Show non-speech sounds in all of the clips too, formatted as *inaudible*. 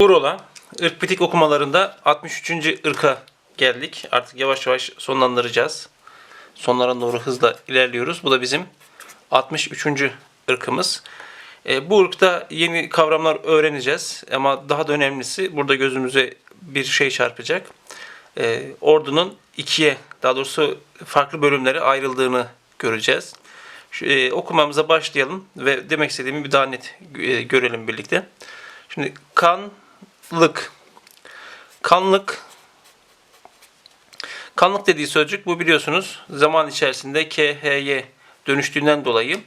Urola ırk bitik okumalarında 63. ırka geldik. Artık yavaş yavaş sonlandıracağız. Sonlara doğru hızla ilerliyoruz. Bu da bizim 63. ırkımız. E, bu ırkta yeni kavramlar öğreneceğiz. Ama daha da önemlisi burada gözümüze bir şey çarpacak. E, ordunun ikiye, daha doğrusu farklı bölümlere ayrıldığını göreceğiz. E, okumamıza başlayalım ve demek istediğimi bir daha net e, görelim birlikte. Şimdi kanlık. Kanlık Kanlık dediği sözcük bu biliyorsunuz zaman içerisinde KH'ye dönüştüğünden dolayı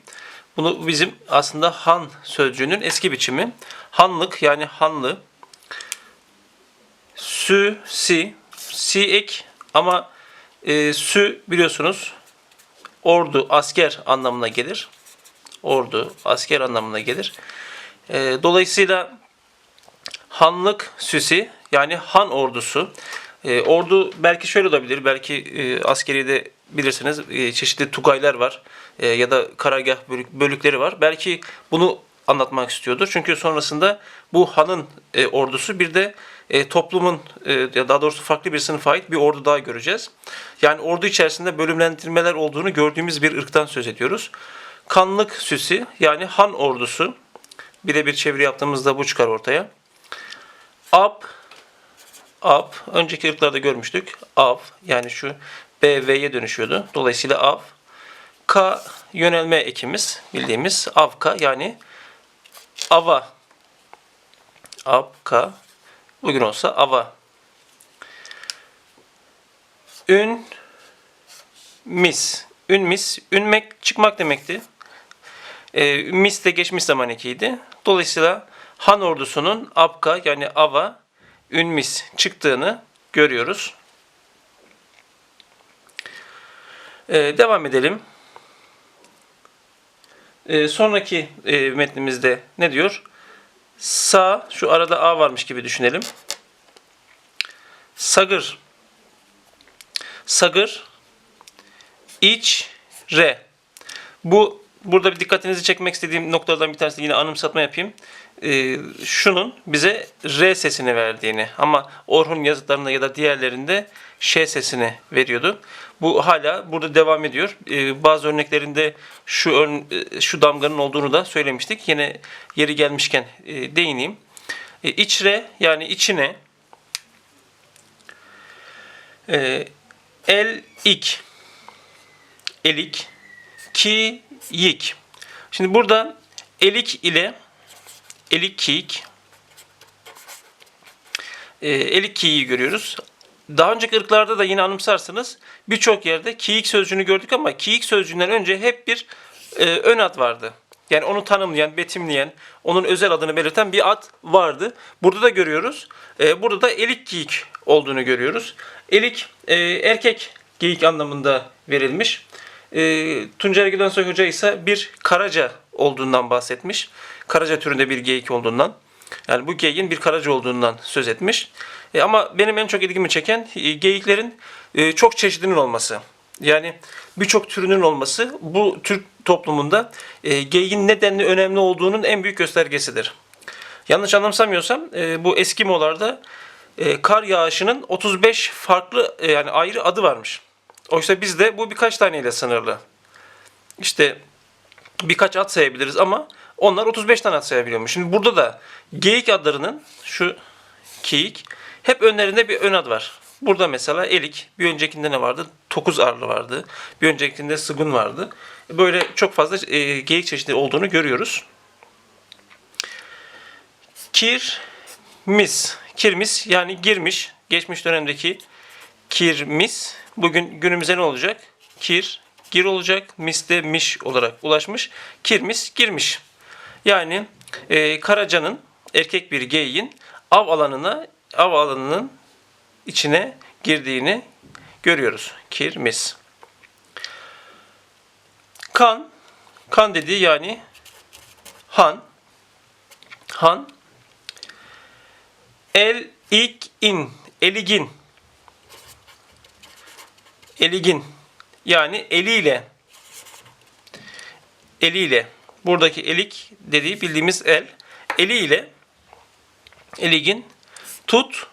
bunu bizim aslında han sözcüğünün eski biçimi. Hanlık yani hanlı. Sü, si, si ek ama e, sü biliyorsunuz ordu, asker anlamına gelir. Ordu, asker anlamına gelir. E, dolayısıyla hanlık süsi yani han ordusu. E, ordu belki şöyle olabilir. Belki e, askeriyede bilirsiniz e, çeşitli tugaylar var e, ya da karargah bölük, bölükleri var. Belki bunu anlatmak istiyordur. Çünkü sonrasında bu hanın e, ordusu bir de e, toplumun e, ya daha doğrusu farklı bir sınıfa ait bir ordu daha göreceğiz. Yani ordu içerisinde bölümlendirmeler olduğunu gördüğümüz bir ırktan söz ediyoruz. Kanlık süsi yani han ordusu birebir çeviri yaptığımızda bu çıkar ortaya. Ab, ab, önceki ırklarda görmüştük. Av, yani şu B, V'ye dönüşüyordu. Dolayısıyla av. K, yönelme ekimiz, bildiğimiz avka, yani ava. Avka, bugün olsa ava. Ün, mis. Ün, mis, ünmek, çıkmak demekti. E, mis de geçmiş zaman ekiydi. Dolayısıyla Han ordusunun Apka yani Ava Ünmis çıktığını görüyoruz. E, devam edelim. E, sonraki e, metnimizde ne diyor? Sa, şu arada A varmış gibi düşünelim. Sagır. Sagır. İç. Re. Bu burada bir dikkatinizi çekmek istediğim noktalardan bir tanesi yine anımsatma yapayım. Ee, şunun bize R sesini verdiğini ama Orhun yazıtlarında ya da diğerlerinde Ş sesini veriyordu. Bu hala burada devam ediyor. Ee, bazı örneklerinde şu ön, e, şu damganın olduğunu da söylemiştik. Yine yeri gelmişken e, değineyim. E, iç yani içine e, el ik elik ki yik. Şimdi burada elik ile elik kiyik e, elik kiyi görüyoruz. Daha önceki ırklarda da yine anımsarsınız birçok yerde kiyik sözcüğünü gördük ama kiyik sözcüğünden önce hep bir e, ön ad vardı. Yani onu tanımlayan, betimleyen, onun özel adını belirten bir ad vardı. Burada da görüyoruz. E, burada da elik geyik olduğunu görüyoruz. Elik e, erkek geyik anlamında verilmiş. E, Tuncer Gülensoy Hoca ise bir karaca olduğundan bahsetmiş. Karaca türünde bir geyik olduğundan. Yani bu geyiğin bir karaca olduğundan söz etmiş. E, ama benim en çok ilgimi çeken e, geyiklerin e, çok çeşidinin olması. Yani birçok türünün olması bu Türk toplumunda e, geyiğin nedenli önemli olduğunun en büyük göstergesidir. Yanlış anlamsamıyorsam e, bu Eskimolarda e, kar yağışının 35 farklı e, yani ayrı adı varmış. Oysa bizde bu birkaç taneyle sınırlı. İşte birkaç at sayabiliriz ama onlar 35 tane at sayabiliyormuş. Şimdi burada da geyik adlarının şu keyik hep önlerinde bir ön ad var. Burada mesela elik, bir öncekinde ne vardı? Tokuz arlı vardı. Bir öncekinde sıgun vardı. Böyle çok fazla e, geyik çeşidi olduğunu görüyoruz. Kirmis. Kirmis yani girmiş. Geçmiş dönemdeki kirmis. Bugün günümüze ne olacak? Kir, gir olacak. Mis de miş olarak ulaşmış. Kirmis, girmiş. Yani e, Karaca'nın erkek bir geyiğin av alanına, av alanının içine girdiğini görüyoruz. Kirmis. Kan, kan dediği yani han, han, el, ik, in, eligin, eligin, yani eliyle, eliyle, buradaki elik dediği bildiğimiz el, eliyle Eligin tut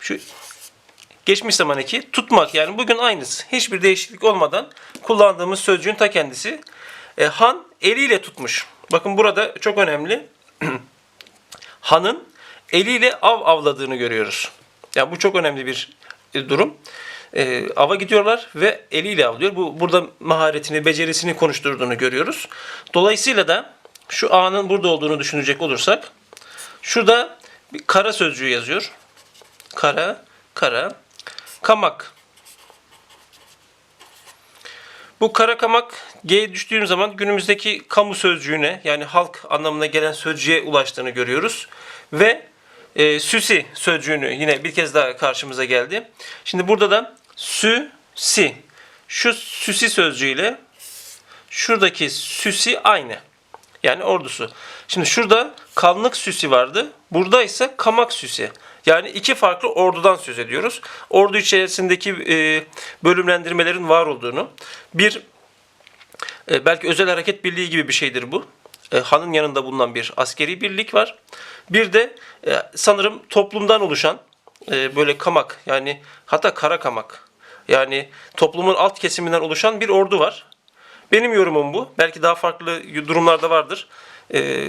şu geçmiş zaman eki tutmak yani bugün aynısı. Hiçbir değişiklik olmadan kullandığımız sözcüğün ta kendisi. E, han eliyle tutmuş. Bakın burada çok önemli. *clears throat* Hanın eliyle av avladığını görüyoruz. Yani bu çok önemli bir durum. E, ava gidiyorlar ve eliyle avlıyor. Bu burada maharetini, becerisini konuşturduğunu görüyoruz. Dolayısıyla da şu A'nın burada olduğunu düşünecek olursak şurada bir kara sözcüğü yazıyor. Kara, kara, kamak. Bu kara kamak G'ye düştüğüm zaman günümüzdeki kamu sözcüğüne yani halk anlamına gelen sözcüğe ulaştığını görüyoruz. Ve e, süsi sözcüğünü yine bir kez daha karşımıza geldi. Şimdi burada da süsi. Şu süsi sözcüğüyle şuradaki süsi aynı. Yani ordusu. Şimdi şurada kanlık süsi vardı. Burada ise kamak süsi. Yani iki farklı ordudan söz ediyoruz. Ordu içerisindeki e, bölümlendirmelerin var olduğunu. Bir e, belki özel hareket birliği gibi bir şeydir bu. E, hanın yanında bulunan bir askeri birlik var. Bir de e, sanırım toplumdan oluşan e, böyle kamak yani hatta kara kamak. Yani toplumun alt kesiminden oluşan bir ordu var. Benim yorumum bu. Belki daha farklı durumlarda vardır. E,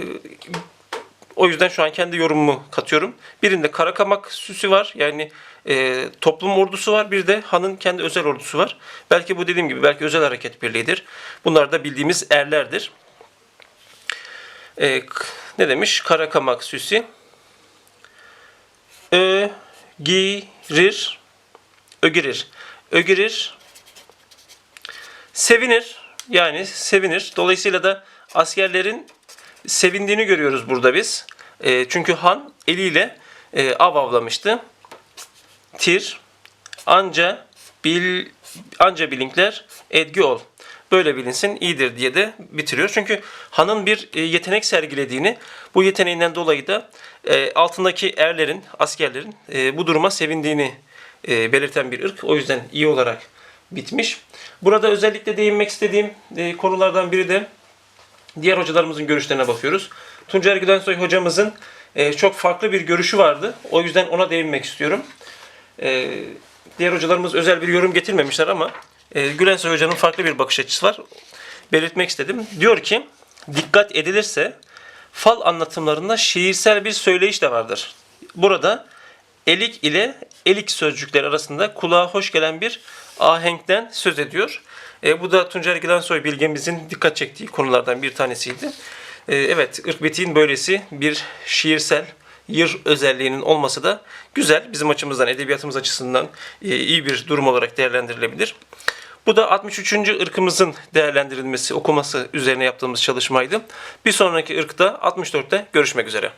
o yüzden şu an kendi yorumumu katıyorum. Birinde Karakamak süsü var. Yani e, toplum ordusu var. Bir de hanın kendi özel ordusu var. Belki bu dediğim gibi belki özel hareket birliğidir. Bunlar da bildiğimiz erlerdir. E, ne demiş? Karakamak süsü. Ö, girir, ögirir. Ögirir, sevinir. Yani sevinir. Dolayısıyla da askerlerin sevindiğini görüyoruz burada biz. E, çünkü Han eliyle e, av avlamıştı. Tir anca bil anca bilinkler edgi ol. Böyle bilinsin iyidir diye de bitiriyor. Çünkü Han'ın bir e, yetenek sergilediğini, bu yeteneğinden dolayı da e, altındaki erlerin, askerlerin e, bu duruma sevindiğini e, belirten bir ırk. O yüzden iyi olarak bitmiş. Burada özellikle değinmek istediğim e, konulardan biri de diğer hocalarımızın görüşlerine bakıyoruz. Tuncer Gülensoy hocamızın e, çok farklı bir görüşü vardı. O yüzden ona değinmek istiyorum. E, diğer hocalarımız özel bir yorum getirmemişler ama e, Gülensoy hocanın farklı bir bakış açısı var. Belirtmek istedim. Diyor ki dikkat edilirse fal anlatımlarında şiirsel bir söyleyiş de vardır. Burada elik ile elik sözcükleri arasında kulağa hoş gelen bir ahenkten söz ediyor. E, bu da Tuncer Gilensoy bilgemizin dikkat çektiği konulardan bir tanesiydi. E, evet, ırkbetiğin böylesi bir şiirsel yır özelliğinin olması da güzel. Bizim açımızdan, edebiyatımız açısından e, iyi bir durum olarak değerlendirilebilir. Bu da 63. ırkımızın değerlendirilmesi, okuması üzerine yaptığımız çalışmaydı. Bir sonraki ırkta 64'te görüşmek üzere.